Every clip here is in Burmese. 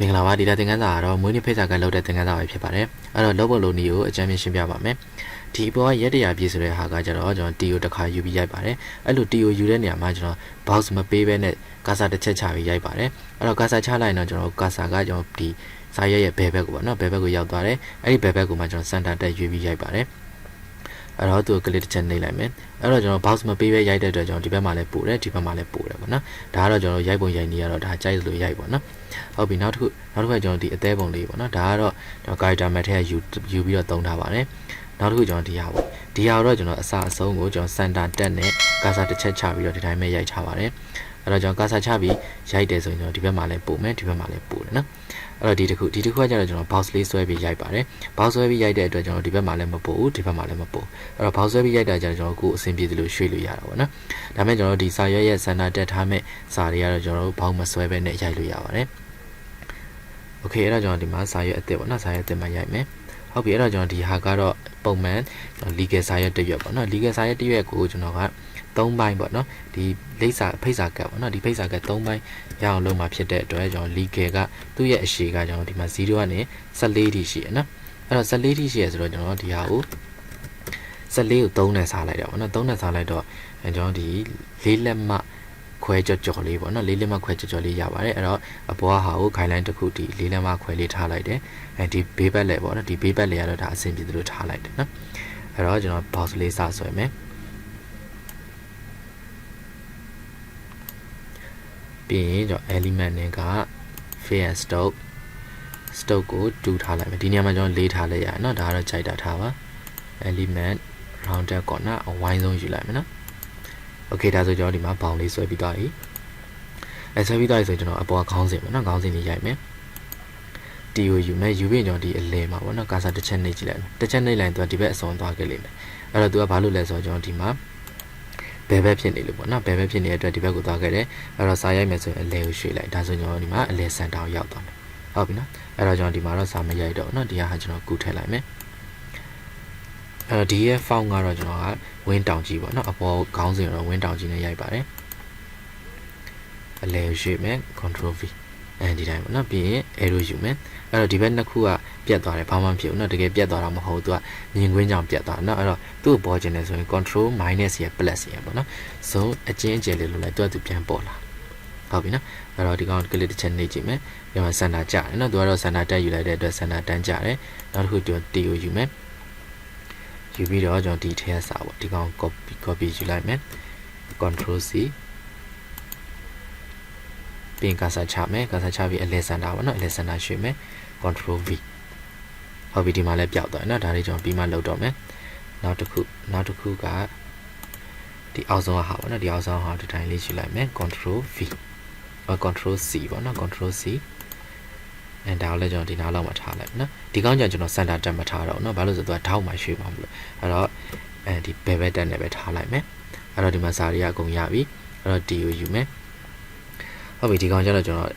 မင်္ဂလာပါဒီတာသင်ခန်းစာကတော့မွေးနေ့ဖိတ်စာကလုပ်တဲ့သင်ခန်းစာပဲဖြစ်ပါတယ်အဲ့တော့လုပ်ဖို့လိုနည်းကိုအကြမ်းဖျင်းရှင်းပြပါမယ်ဒီအပေါ်ကရက်တရာပြည့်ဆိုတဲ့ဟာကကျတော့ကျွန်တော် TO တစ်ခါယူပြီးရိုက်ပါတယ်အဲ့လို TO ယူတဲ့နေရာမှာကျွန်တော် box မပေးဘဲနဲ့ကာစာတစ်ချက်ချပြီးရိုက်ပါတယ်အဲ့တော့ကာစာချလိုက်ရင်တော့ကျွန်တော်ကာစာကကျွန်တော်ဒီစာရွက်ရဲ့ဘယ်ဘက်ကိုပေါ့နော်ဘယ်ဘက်ကိုရောက်သွားတယ်အဲ့ဒီဘယ်ဘက်ကိုမှကျွန်တော်စင်တာတက်ရွေးပြီးရိုက်ပါတယ် အဲ့တော့သူကကလစ်တစ်ချက်နှိပ်လိုက်မယ်အဲ့တော့ကျွန်တော် box မပေးဘဲရိုက်တဲ့အတွက်ကျွန်တော်ဒီဘက်မှာလည်းပို့တယ်ဒီဘက်မှာလည်းပို့တယ်ပေါ့နော်ဒါကတော့ကျွန်တော်ရိုက်ပုံရိုက်နေရတော့ဒါကြိုက်လို့ရိုက်ပေါ့နော်ဟုတ်ပြီနောက်တစ်ခုနောက်တစ်ခုကကျွန်တော်ဒီအသေးပုံလေးပေါ့နော်ဒါကတော့ကျွန်တော် character map ထဲကယူယူပြီးတော့သုံးထားပါတယ်နောက်တစ်ခုကျွန်တော်ဒီဟာပေါ့ဒီဟာတော့ကျွန်တော်အစအဆုံးကိုကျွန်တော် center တက်နဲ့ကာစာတစ်ချက်ချပြီးတော့ဒီတိုင်းပဲရိုက်ထားပါတယ်အဲ့တော့ကျွန်တော်ကာစာချပြီးရိုက်တယ်ဆိုရင်ကျွန်တော်ဒီဘက်မှာလည်းပို့မယ်ဒီဘက်မှာလည်းပို့တယ်နော် အဲ့တော့ဒီတစ်ခုဒီတစ်ခုကကျတော့ကျွန်တော် box လေးဆွဲပြီးရိုက်ပါတယ် box ဆွဲပြီးရိုက်တဲ့အတွက်ကျွန်တော်ဒီဘက်မှာလည်းမပို့ဘူးဒီဘက်မှာလည်းမပို့အဲ့တော့ box ဆွဲပြီးရိုက်တာကျတော့ကျွန်တော်ကိုယ်အဆင်ပြေသလိုရွှေ့လို့ရတာပေါ့နော်ဒါပေမဲ့ကျွန်တော်ဒီစာရွက်ရဲ့စန္ဒတက်ထားမဲ့စာတွေကတော့ကျွန်တော် box မဆွဲဘဲနဲ့ရိုက်လို့ရပါတယ် okay အဲ့တော့ကျွန်တော်ဒီမှာစာရွက်အသစ်ပေါ့နော်စာရွက်အသစ်မှာရိုက်မယ် ဟုတ်ပြီအဲ့တော့ကျွန်တော်ဒီဟာကတော့ပုံမှန် legal စာရွက်တစ်ရွက်ပေါ့နော် legal စာရွက်တစ်ရွက်ကိုကျွန်တော်က3ပိုင်းပေါ့နော်ဒီလိပ်စာဖိတ်စာကတ်ပေါ့နော်ဒီဖိတ်စာကတ်3ပိုင်းရအောင်လုပ်မှာဖြစ်တဲ့အတွက်ကျွန်တော် legal ကသူ့ရဲ့အရှိကကျွန်တော်ဒီမှာ0ကနေ14ထိရှိရနော်အဲ့တော့14ထိရှိရဆိုတော့ကျွန်တော်ဒီဟာကို14ကို3နဲ့စားလိုက်တာပေါ့နော်3နဲ့စားလိုက်တော့အဲကျွန်တော်ဒီလေးလက်မ ခွဲကြော်ကြော်လေးပေါ့နော်လေးလက်မခွဲကြော်ကြော်လေးရပါတယ်အဲ့တော့အပေါ်ဟာကို guideline တစ်ခုဒီလေးလက်မခွဲလေးထားလိုက်တယ်အဲဒီဘေးဘက်လက်ပေါ့နော်ဒီဘေးဘက်လက်ကတော့ဒါအဆင်ပြေသလိုထားလိုက်တယ်နော်အဲ့တော့ကျွန်တော် box လေးစဆွဲမယ်ပြီးရင်ကျွန်တော် element နဲ့က fair stock stock ကိုတူထားလိုက်မယ်ဒီနေရာမှာကျွန်တော်လေးထားလိုက်ရအောင်เนาะဒါကတော့ခြိုက်တာထားပါ element rounded corner အဝိုင်းဆုံးယူလိုက်မယ်เนาะ okay ဒါဆိုကျွန်တော်ဒီမှာဘောင်လေးဆွဲပြီးသွားပြီအဲဆွဲပြီးသွားပြီဆိုရင်ကျွန်တော်အပေါ်ခေါင်းစဉ်ပေါ့နော်ခေါင်းစဉ်လေးရိုက်မယ် TO ယူမယ်ယူပြီးကျွန်တော်ဒီအလဲမှာပေါ့နော်ကာစာတစ်ချက်နှိပ်ကြည့်လိုက်တစ်ချက်နှိပ်လိုက်ရင်သူကဒီဘက်အစုံသွားခဲ့လိမ့်မယ်အဲ့တော့သူကဘာလို့လဲဆိုတော့ကျွန်တော်ဒီမှာဘယ်ဘက်ဖြစ်နေလို့ပေါ့နော်ဘယ်ဘက်ဖြစ်နေတဲ့အတွက်ဒီဘက်ကိုသွားခဲ့တယ်အဲ့တော့စာရိုက်မယ်ဆိုရင်အလဲကိုရွှေ့လိုက်ဒါဆိုကျွန်တော်ဒီမှာအလဲစန်တာကိုရောက်သွားမယ်ဟုတ်ပြီနော်အဲ့တော့ကျွန်တော်ဒီမှာတော့စာမရိုက်တော့နော်ဒီဟာကျွန်တော်ကူထည့်လိုက်မယ် အဲ့တော့ဒီရဲ့ font ကတော့ကျွန်တော်ကဝင်းတောင်ကြီးပေါ့နော်အပေါ်ခေါင်းစဉ်တော့ဝင်းတောင်ကြီးနဲ့ရိုက်ပါတယ်အလဲရွှေ့မယ် control v အဲဒီတိုင်းပေါ့နော်ပြီးရင် arrow ယူမယ်အဲ့တော့ဒီဘက်နှစ်ခုကပြတ်သွားတယ်ဘာမှမဖြစ်ဘူးနော်တကယ်ပြတ်သွားတာမဟုတ်ဘူးသူကမြင်ကွင်းကြောင့်ပြတ်သွားနော်အဲ့တော့သူ့ကိုပေါ်ကျင်တယ်ဆိုရင် control minus ရယ် plus ရယ်ပေါ့နော် so အချင်းအကျယ်လေးလို့လဲသူကသူပြန်ပေါ်လာဟုတ်ပြီနော်အဲ့တော့ဒီကောင်ကလစ်တစ်ချက်နှိပ်ကြည့်မယ်ပြန်စန္ဒာကြတယ်နော်သူကတော့စန္ဒာတက်ယူလိုက်တဲ့အတွက်စန္ဒာတန်းကြတယ်နောက်တစ်ခုကျွန်တော် t ကိုယူမယ် ယူပြီးတော့ကျွန်တော်ဒီထဲကစာပေါ့ဒီကောင် copy copy ယူလိုက်မယ် control c ပြင်ကာစာချမယ်ကာစာချပြီး alexander ပေါ့နော် alexander ရွှေ့မယ် control v ဟုတ်ပြီဒီမှာလည်းပျောက်သွားတယ်နော်ဒါလေးကျွန်တော်ပြီးမှလုပ်တော့မယ်နောက်တစ်ခုနောက်တစ်ခုကဒီအောက်ဆုံးဟာပေါ့နော်ဒီအောက်ဆုံးဟာဒီတိုင်းလေးယူလိုက်မယ် control v ဟော control c ပေါ့နော် control c အဲဒါကိုလည်းကျွန်တော်ဒီနားလောက်မှာထားလိုက်မယ်နော်ဒီကောင်းကြကျွန်တော်စန်တာတက်မထားတော့နော်ဘာလို့ဆိုတော့ထောက်မှရွှေ့မှာမလို့အဲ့တော့အဲဒီဘယ်ဘက်တက်နေပဲထားလိုက်မယ်အဲ့တော့ဒီမှာစာရီကအကုန်ရပြီအဲ့တော့ဒီကိုယူမယ်ဟုတ်ပြီဒီကောင်ကျတော့ကျွန်တော်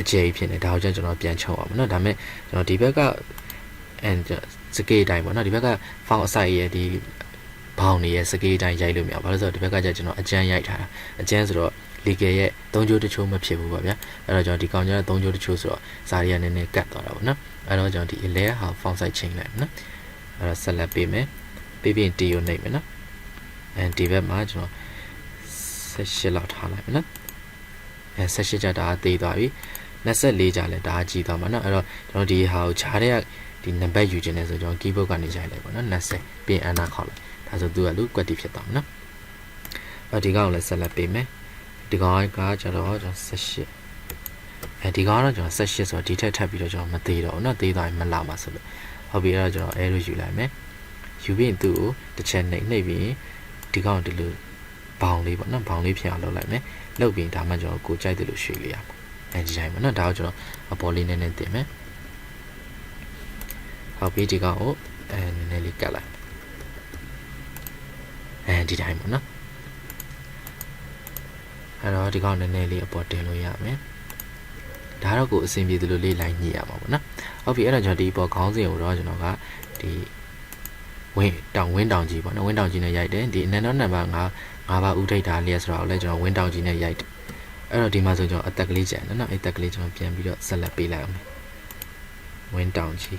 အကျယ်ကြီးဖြစ်နေဒါကိုကျကျွန်တော်ပြန်ချုပ်အောင်ပေါ့နော်ဒါပေမဲ့ကျွန်တော်ဒီဘက်က and စကေးအတိုင်းပေါ့နော်ဒီဘက်က found site ရဲ့ဒီ ဘောင်းနေရဲ့စကေးတိုင်းရိုက်လို့မရဘူးဘာလို့ဆိုတော့ဒီဘက်ကကျကျွန်တော်အကျန်းရိုက်ထားတာအကျန်းဆိုတော့ legal ရဲ့သုံးချိုးတစ်ချိုးမဖြစ်ဘူးပေါ့ဗျာအဲ့တော့ကျွန်တော်ဒီကောင်ကျတော့သုံးချိုးတစ်ချိုးဆိုတော့ဇာရီကနည်းနည်းကတ်သွားတာပေါ့နော်အဲ့တော့ကျွန်တော်ဒီ layer ဟာ font size ချိန်လိုက်နော်အဲ့တော့ select ပေးမယ်ပေးပြီး T ကိုနှိပ်မယ်နော်အဲဒီဘက်မှာကျွန်တော်18လောက်ထားလိုက်မယ်နော်အဲ18ကျတာသေးသွားပြီ24ကျလဲဒါကြီးသွားမှာနော်အဲ့တော့ကျွန်တော်ဒီဟာကိုခြားတဲ့ဒီနံပါတ်ယူခြင်းလဲဆိုကျွန်တော် keyboard ကနေရိုက်လိုက်ပါနော်20ပြင် enter ခေါက်လိုက် ဒါဆိုသူကလူ quantity ဖြစ်သွားမယ်နော်အဲဒီကောင်ကိုလည်းဆက်လက်ပေးမယ်ဒီကောင်ကကျတော့ကျွန်တော်18အဲဒီကောင်ကတော့ကျွန်တော်18ဆိုတော့ဒီထက်ထပ်ပြီးတော့ကျွန်တော်မသေးတော့ဘူးနော်သေးသွားရင်မလာပါဆိုလို့ဟုတ်ပြီအဲ့တော့ကျွန်တော်အဲလိုယူလိုက်မယ်ယူပြီးရင်သူ့ကိုတစ်ချက်နှိပ်နှိပ်ပြီးဒီကောင်ဒီလိုဘောင်လေးပေါ့နော်ဘောင်လေးဖြစ်အောင်လုပ်လိုက်မယ်လုပ်ပြီးဒါမှကျွန်တော်ကိုကြိုက်တယ်လို့ရွှေ့လိုက်ရပါအဲဒီတိုင်းပေါ့နော်ဒါကိုကျွန်တော်အပေါ်လေးနည်းနည်းတင်မယ်ဟုတ်ပြီဒီကောင်ကိုအဲနည်းနည်းလေးကတ်လိုက် အဲဒီတိုင်းပေါ့နော်အဲ့တော့ဒီကောင်နည်းနည်းလေးအပေါ်တင်လို့ရမယ်ဒါတော့ကိုအဆင်ပြေသလိုလေးလိုက်ညှိရမှာပေါ့နော်ဟုတ်ပြီအဲ့တော့ကျွန်တော်ဒီပေါ်ခေါင်းစဉ်ကိုတော့ကျွန်တော်ကဒီဝင်းတောင်ဝင်းတောင်ကြီးပေါ့နော်ဝင်းတောင်ကြီးနဲ့ရိုက်တယ်ဒီအနန္တနံပါတ်5 5ပါးဥထိတ်တာလျက်ဆိုတာကိုလည်းကျွန်တော်ဝင်းတောင်ကြီးနဲ့ရိုက်တယ်ဟအဲ့တော့ဒီမှာဆိုကျွန်တော်အသက်ကလေးကြံတယ်နော်အဲ့အသက်ကလေးကျွန်တော်ပြန်ပြီးတော့ဆက်လက်ပေးလိုက်အောင်မယ်ဝင်းတောင်ချီ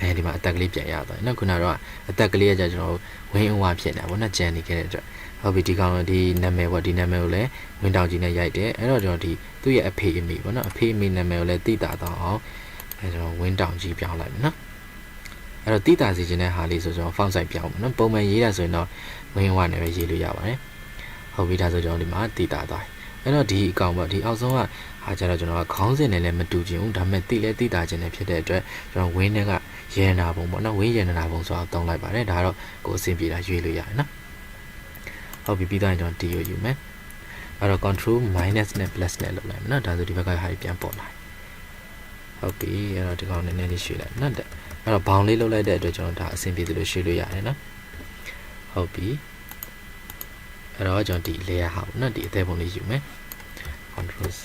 အဲဒီမှာအသက်ကလေးပြန်ရသွားတယ်နော်ခုနကတော့အသက်ကလေးကကြကျွန်တော်ဝင်းအဝဖြစ်နေတာပေါ့နော်ကြံနေခဲ့တဲ့အတွက်ဟုတ်ပြီဒီကောင်ဒီနာမည်ပေါ့ဒီနာမည်ကိုလည်းဝင်းတောင်ကြီးနဲ့ရိုက်တယ်အဲ့တော့ကျွန်တော်ဒီသူ့ရဲ့အဖေအမေပေါ့နော်အဖေအမေနာမည်ကိုလည်းသိတာတော့အောင်အဲကျွန်တော်ဝင်းတောင်ကြီးပြောင်းလိုက်မယ်နော်အဲ့တော့တိတာစီခြင်းတဲ့ဟာလေးဆိုကျွန်တော် font size ပြောင်းမယ်နော်ပုံမှန်ရေးတာဆိုရင်တော့ဝင်းဝနဲ့ပဲရေးလို့ရပါတယ်ဟုတ်ပြီဒါဆိုကျွန်တော်ဒီမှာတိတာသွားအဲ့တော့ဒီအကောင်ပေါ့ဒီအောက်ဆုံးကဟာကျတော့ကျွန်တော်ကခေါင်းစဉ်နဲ့လည်းမတူချင်ဘူးဒါပေမဲ့တိလဲတိတာခြင်းနဲ့ဖြစ်တဲ့အတွက်ကျွန်တော်ဝင်းနဲ့က ရေနာပုံပေါ့နော်ဝင်းရေနာပုံဆိုတော့တုံးလိုက်ပါတယ်ဒါကတော့ကိုယ်အဆင်ပြေတာရွေးလို့ရတယ်နော်ဟုတ်ပြီပြီးတော့ကျွန်တော် T ကိုယူမယ်အဲ့တော့ control minus နဲ့ plus နဲ့လုပ်လိုက်မယ်နော်ဒါဆိုဒီဘက်ကဟာပြန်ပေါ်လာဟုတ်ပြီအဲ့တော့ဒီကောင်နည်းနည်းလေးရွှေ့လိုက်နော်အဲ့တော့ဘောင်လေးလုပ်လိုက်တဲ့အတွက်ကျွန်တော်ဒါအဆင်ပြေသလိုရွှေ့လို့ရတယ်နော်ဟုတ်ပြီအဲ့တော့ကျွန်တော်ဒီ layer ဟာပေါ့နော်ဒီအသေးပုံလေးယူမယ် control C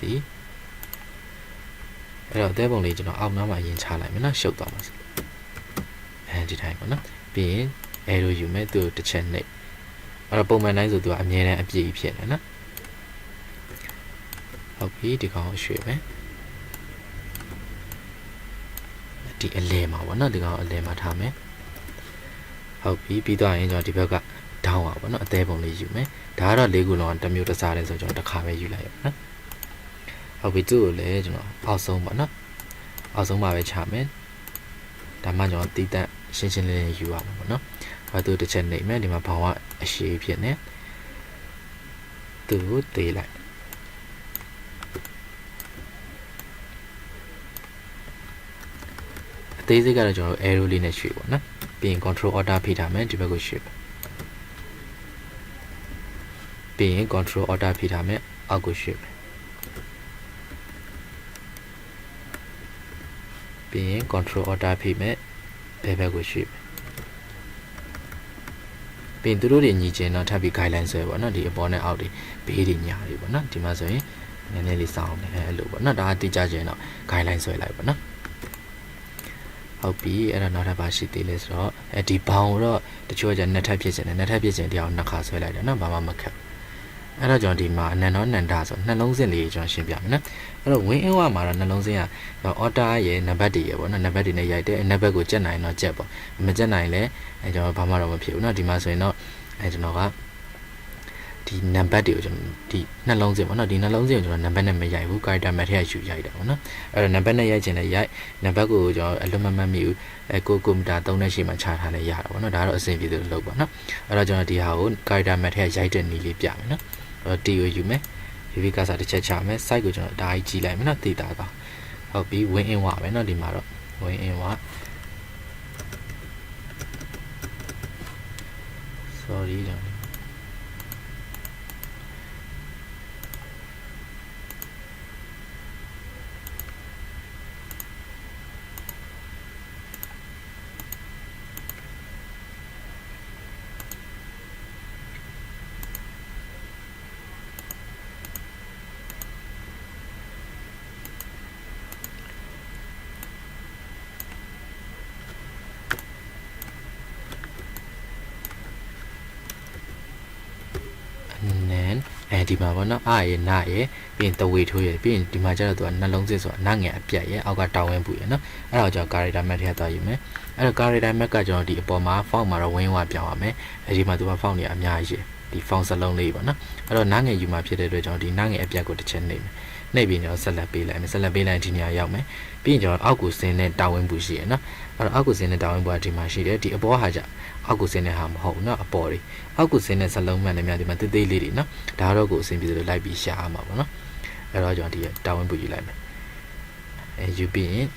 အဲ့တော့အသေးပုံလေးကျွန်တော်အောက်နားမှာရင်ချလိုက်မယ်နော်ရှုပ်သွားပါစေအဲ ဒီတိုင်းပေါ့နော်ပြီးရင် arrow ယူမယ်သူ့တစ်ချက်နှိပ်အဲ့တော့ပုံမှန်တိုင်းဆိုသူကအမြဲတမ်းအပြည့်ဖြစ်နေနော်ဟုတ်ပြီဒီကောင်ကိုရွှေ့မယ်ဒီအလဲမှာပေါ့နော်ဒီကောင်အလဲမှာထားမယ်ဟုတ်ပြီပြီးတော့ရင်ကျွန်တော်ဒီဘက်ကဒေါင်းပါပေါ့နော်အသေးပုံလေးယူမယ်ဒါကတော့လေးခုလုံးတစ်မျိုးတစ်စားလဲဆိုကျွန်တော်တစ်ခါပဲယူလိုက်ရအောင်နော်ဟုတ်ပြီသူ့ကိုလည်းကျွန်တော်အောက်ဆုံးပါနော်အောက်ဆုံးမှာပဲချမယ်ဒါမှကျွန်တော်တီးတန့် ရှင်းရှင်းလင်းလင်းယူရမှာပေါ့နော်ဘာသူတစ်ချက်နေမယ်ဒီမှာဘောင်ကအရှိဖြစ်နေသူ့ကိုတေးလိုက်အသေးစိတ်ကတော့ကျွန်တော် arrow လေးနဲ့ရွှေ့ပေါ့နော်ပြီးရင် control order ဖိထားမယ်ဒီဘက်ကိုရွှေ့ပြီးရင် control order ဖိထားမယ်အောက်ကိုရွှေ့မယ်ပြီးရင် control order ဖိမယ် ဘယ်ဘက်ကိုရွှေ့မယ်ပြီးရင်သူတို့တွေညီချင်တော့ထပ်ပြီး guideline ဆွဲပေါ့နော်ဒီအပေါ်နဲ့အောက်တွေဘေးတွေညာတွေပေါ့နော်ဒီမှာဆိုရင်နည်းနည်းလေးစောင်းနေအဲ့လိုပေါ့နော်ဒါကတိကျချင်တော့ guideline ဆွဲလိုက်ပေါ့နော်ဟုတ်ပြီအဲ့တော့နောက်ထပ်ပါရှိသေးလဲဆိုတော့အဲဒီဘောင်ကိုတော့တချို့ကနှစ်ထပ်ဖြစ်ချင်တယ်နှစ်ထပ်ဖြစ်ချင်တရားနှစ်ခါဆွဲလိုက်တယ်နော်ဘာမှမခက် အဲ့တော့ကျွန်တော်ဒီမှာအနန္တောနန္ဒဆိုနှလုံးစင်လေးကျွန်တော်ရှင်းပြမယ်နော်အဲ့တော့ win in မှာတော့နှလုံးစင်က order ရဲ့နံပါတ်တွေရပေါ့နော်နံပါတ်တွေနဲ့ရိုက်တယ်နံပါတ်ကိုကြက်နိုင်တော့ကြက်ပေါ့မကြက်နိုင်လဲအဲကျွန်တော်ဘာမှတော့မဖြစ်ဘူးနော်ဒီမှာဆိုရင်တော့အဲကျွန်တော်ကဒီနံပါတ်တွေကိုကျွန်တော်ဒီနှလုံးစင်ပေါ့နော်ဒီနှလုံးစင်ကိုကျွန်တော်နံပါတ်နဲ့မရိုက်ဘူး character map ထဲကယူရိုက်တာပေါ့နော်အဲ့တော့နံပါတ်နဲ့ရိုက်ချင်လဲရိုက်နံပါတ်ကိုကျွန်တော်အလွတ်မမှတ်မိဘူးအဲကိုကွန်ပျူတာသုံးတဲ့ရှေ့မှာချထားလဲရတာပေါ့နော်ဒါကတော့အဆင်ပြေတယ်လို့လုပ်ပါနော်အဲ့တော့ကျွန်တော်ဒီဟာကို character map ထဲကရိုက်တဲ့နည်းလေးပြမယ်နော်အဲ့တော့ T ကိုယူမယ် VV ကစားတစ်ချက်ချမယ် site ကိုကျွန်တော်ဒါကြီးကြည့်လိုက်မယ်နော်တည်တာတော့ဟုတ်ပြီ win in ဝပဲနော်ဒီမှာတော့ win in ဝ sorry ကျွန်တော်နန် အဲဒီမှာပေါ့နော်အာရနာရပြီးရင်တဝေထိုးရပြီးရင်ဒီမှာကျတော့သူကနှလုံးစစ်ဆိုတာနှငယ်အပြတ်ရအောက်ကတောင်းဝင်းပူရနော်အဲ့တော့ကျွန်တော် character map ထဲသွားယူမယ်အဲ့တော့ character map ကကျွန်တော်ဒီအပေါ်မှာ font မှာတော့ဝင်းဝပြောင်းရမယ်အဲဒီမှာသူက font တွေအများကြီးဒီ font စလုံးလေးပေါ့နော်အဲ့တော့နှငယ်ယူမှာဖြစ်တဲ့အတွက်ကျွန်တော်ဒီနှငယ်အပြတ်ကိုတစ်ချက်နှိပ်မယ် နှိပ်ပြီးကျွန်တော်ဆက်လက်ပေးလိုက်မယ်ဆက်လက်ပေးလိုက်ဒီနေရာရောက်မယ်ပြီးရင်ကျွန်တော်အောက်ကိုဆင်းတဲ့တာဝန်ပူရှိရနော်အဲ့တော့အောက်ကိုဆင်းတဲ့တာဝန်ပူကဒီမှာရှိတယ်ဒီအပေါ်ဟာကြအောက်ကိုဆင်းတဲ့ဟာမဟုတ်ဘူးနော်အပေါ်တွေအောက်ကိုဆင်းတဲ့စလုံးမှန်တယ်များဒီမှာတိတ်တိတ်လေးတွေနော်ဒါတော့ကိုအဆင်ပြေတယ်လို့လိုက်ပြီးရှာရမှာပေါ့နော်အဲ့တော့ကျွန်တော်ဒီတာဝန်ပူယူလိုက်မယ်အဲယူပြီးရင်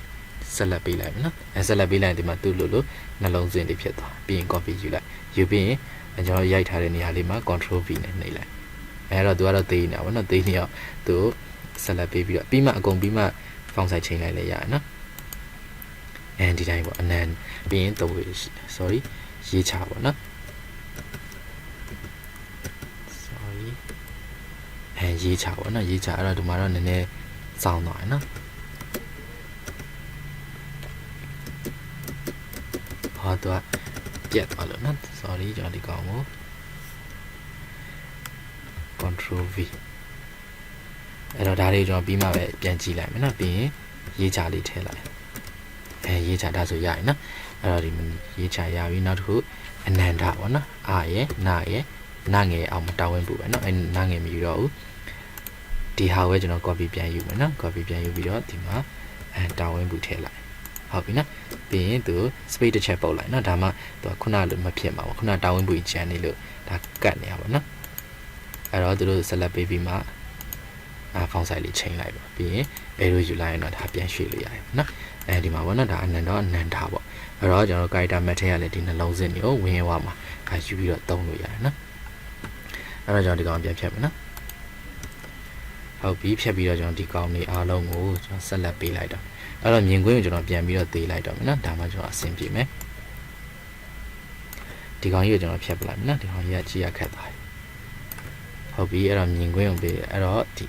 ဆက်လက်ပေးလိုက်မယ်နော်အဲဆက်လက်ပေးလိုက်ရင်ဒီမှာသူ့လို့လို့နှလုံးစင်းတွေဖြစ်သွားပြီးရင် copy ယူလိုက်ယူပြီးရင်ကျွန်တော်ရိုက်ထားတဲ့နေရာလေးမှာ control V နဲ့နှိပ်လိုက်အဲတော့သူကတော့သေးနေတာပေါ့နော်သေးနေတော့သူ ဆက်လက်ပေးပြီးတော့ပြီးမှအကုန်ပြီးမှ font size ချိန်လိုက်လဲရတယ်နော်အဲဒီတိုင်းပေါ့အနန်ပြီးရင်တော့ sorry ရေးချပါနော် sorry အဲရေးချပါနော်ရေးချအဲ့တော့ဒီမှာတော့နည်းနည်းစောင်းသွားရနော်ဟောတော့ပြတ်သွားလို့နော် sorry ကျွန်တော်ဒီကောင်ကို control v အဲ့တော့ဒါလေးကျွန်တော်ပြီးမှပဲပြန်ကြည့်လိုက်မယ်နော်ပြီးရင်ရေးချလေးထည့်လိုက်အဲရေးချဒါဆိုရရင်နော်အဲ့တော့ဒီရေးချရပြီနောက်တစ်ခုအနန္တပေါ့နော်အာရဲ့နာရဲ့နာငယ်အောင်မတာဝန်ပူပဲနော်အဲနာငယ်မယူတော့ဘူးဒီဟာကိုကျွန်တော် copy ပြန်ယူမယ်နော် copy ပြန်ယူပြီးတော့ဒီမှာအဲတာဝန်ပူထည့်လိုက်ဟုတ်ပြီနော်ပြီးရင်သူ space တစ်ချက်ပုတ်လိုက်နော်ဒါမှသူကခုနလိုမဖြစ်မှာပေါ့ခုနတာဝန်ပူကြီးချန်နေလို့ဒါကတ်နေရပါနော်အဲ့တော့သူတို့ဆက်လက်ပေးပြီးမှ အာဖောင်းဆိုင်လေးချိန်လိုက်ပါပြီးရင်ဘယ်လိုယူလိုက်ရင်တော့ဒါပြန်ရွှေ့လို့ရတယ်နော်အဲဒီမှာပေါ့နော်ဒါအနန္တတော့အနန္တပေါ့အဲ့တော့ကျွန်တော် character map ထဲကလည်းဒီနှလုံးစစ်နေကိုဝင်ရွာမှာဒါယူပြီးတော့သုံးလို့ရတယ်နော်အဲ့တော့ကျွန်တော်ဒီကောင်ပြန်ဖြတ်မယ်နော်ဟုတ်ပြီဖြတ်ပြီးတော့ကျွန်တော်ဒီကောင်လေးအားလုံးကိုကျွန်တော်ဆက်လက်ပေးလိုက်တော့အဲ့တော့မြင်ကွင်းကိုကျွန်တော်ပြန်ပြီးတော့သေးလိုက်တော့မယ်နော်ဒါမှကျွန်တော်အဆင်ပြေမယ်ဒီကောင်ကြီးကိုကျွန်တော်ဖြတ်ပလိုက်မယ်နော်ဒီကောင်ကြီးကကြည့်ရခက်သွားတယ်ဟုတ်ပြီအဲ့တော့မြင်ကွင်းကိုပေးအဲ့တော့ဒီ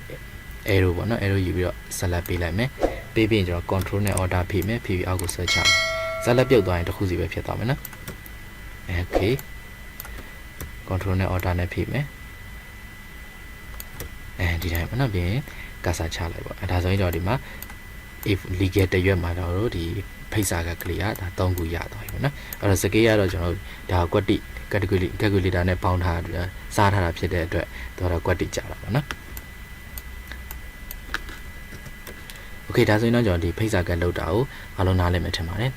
arrow ပေါ့နော် arrow ယူပြီးတော့ဆက်လက်ပေးလိုက်မယ်ပေးပြီးရင်ကျွန်တော် control နဲ့ order ဖိမယ်ဖိပြီးအောက်ကို search ချမယ်ဆက်လက်ပြုတ်သွားရင်တစ်ခုစီပဲဖြစ်သွားမယ်နော် okay control နဲ့ order နဲ့ဖိမယ်အဲဒီတိုင်းပေါ့နော်ပြီးရင်ကာစာချလိုက်ပေါ့အဲဒါဆိုရင်ကျွန်တော်ဒီမှာ if legal တရွက်မှာတော့ဒီဖိတ်စာကကလေးကဒါ၃ခုရသွားပြီပေါ့နော်အဲ့တော့စကေးကတော့ကျွန်တော်ဒါကွက်တိ category calculator နဲ့ပေါင်းထားတာစားထားတာဖြစ်တဲ့အတွက်တော့ကွက်တိကြတာပေါ့နော် โอเคဒါဆိုရင်တော့ကျွန်တော်ဒီဖိတ်စာကတ်လောက်တာကိုအားလုံးနားလည်မယ်ထင်ပါတယ်